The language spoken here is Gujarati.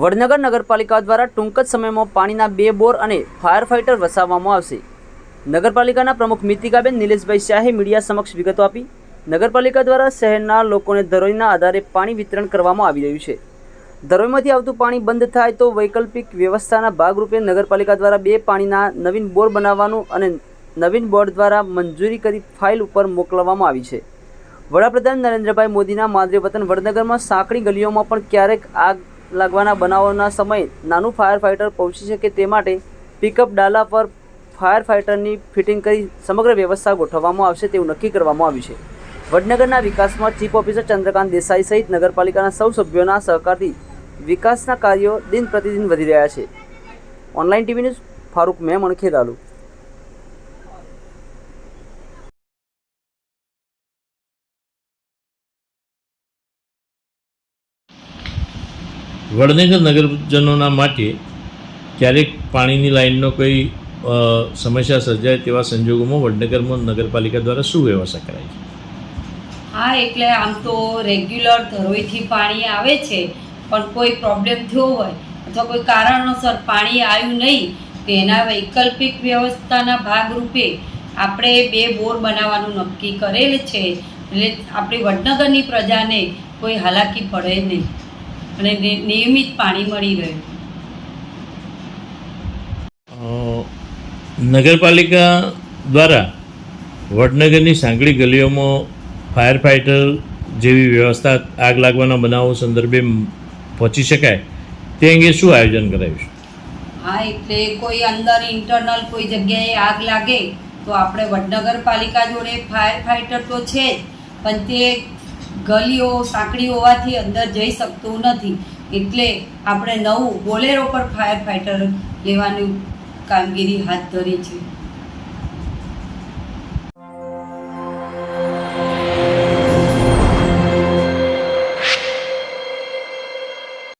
વડનગર નગરપાલિકા દ્વારા ટૂંક જ સમયમાં પાણીના બે બોર અને ફાયર ફાઇટર વસાવવામાં આવશે. નગરપાલિકાના પ્રમુખ મિતિકાબેન નિલેશભાઈ શાહે મીડિયા સમક્ષ વિગતો આપી, નગરપાલિકા દ્વારા શહેરના લોકોને ધરોઈના આધારે પાણી વિતરણ કરવામાં આવી રહ્યું છે. ધરોઈમાંથી આવતું પાણી બંધ થાય તો વૈકલ્પિક વ્યવસ્થાના ભાગરૂપે નગરપાલિકા દ્વારા બે પાણીના નવીન બોર બનાવવાનું અને નવીન બોર્ડ દ્વારા મંજૂરી કરી ફાઇલ ઉપર મોકલવામાં આવી છે. વડાપ્રધાન નરેન્દ્રભાઈ મોદીના માદરે વતન વડનગરમાં સાંકડી ગલીઓમાં પણ ક્યારેક આગ લાગવાના બનાવોના સમયે નાનું ફાયર ફાઇટર પહોંચી શકે તે માટે પિકઅપ ડાલા પર ફાયર ફાઇટરની ફિટિંગ કરી સમગ્ર વ્યવસ્થા ગોઠવવામાં આવશે તેવું નક્કી કરવામાં આવ્યું છે. વડનગરના વિકાસમાં ચીફ ઓફિસર ચંદ્રકાંત દેસાઈ સહિત નગરપાલિકાના સૌ સભ્યોના સહકારથી વિકાસના કાર્યો દિન પ્રતિદિન વધી રહ્યા છે. Online TV news Farooq Memon Kheralu Vadnagar નગરજનોના માટે ક્યારેક પાણીની લાઇનનો કોઈ સમસ્યા સર્જાય તેવા સંજોગોમાં વડનગરમાં નગરપાલિકા દ્વારા શું વ્યવસ્થા કરાય છે? હા, એટલે આમ તો રેગ્યુલર ધરોઈથી પાણી આવે છે, પણ કોઈ પ્રોબ્લેમ થયો હોય અથવા કોઈ કારણોસર પાણી આવ્યું નહીં, તો એના વૈકલ્પિક વ્યવસ્થાના ભાગરૂપે આપણે બે બોર બનાવવાનું નક્કી કરેલ છે. એટલે આપણી વડનગરની પ્રજાને કોઈ હાલાકી પડે નહીં. અને નિયમિત પાણી મળી રહે. નગરપાલિકા દ્વારા વડનગરની સાંકડી ગલીઓમાં ફાયર ફાઇટર જેવી વ્યવસ્થા આગ લાગવાના બનાવો સંદર્ભે પહોંચી શકાય તે અંગે શું આયોજન કરાયું છે? હા એટલે કોઈ અંદર ઇન્ટરનલ કોઈ જગ્યાએ આગ લાગે તો આપણે વડનગર પાલિકા જોડે ફાયર ફાઇટર તો છે જ પણ તે ગલીઓ સાંકડી હોવાથી અંદર જઈ શકતું નથી. એટલે આપણે નવું બોલેરો પર ફાયર ફાઇટર લેવાની કામગીરી હાથ ધરી છે.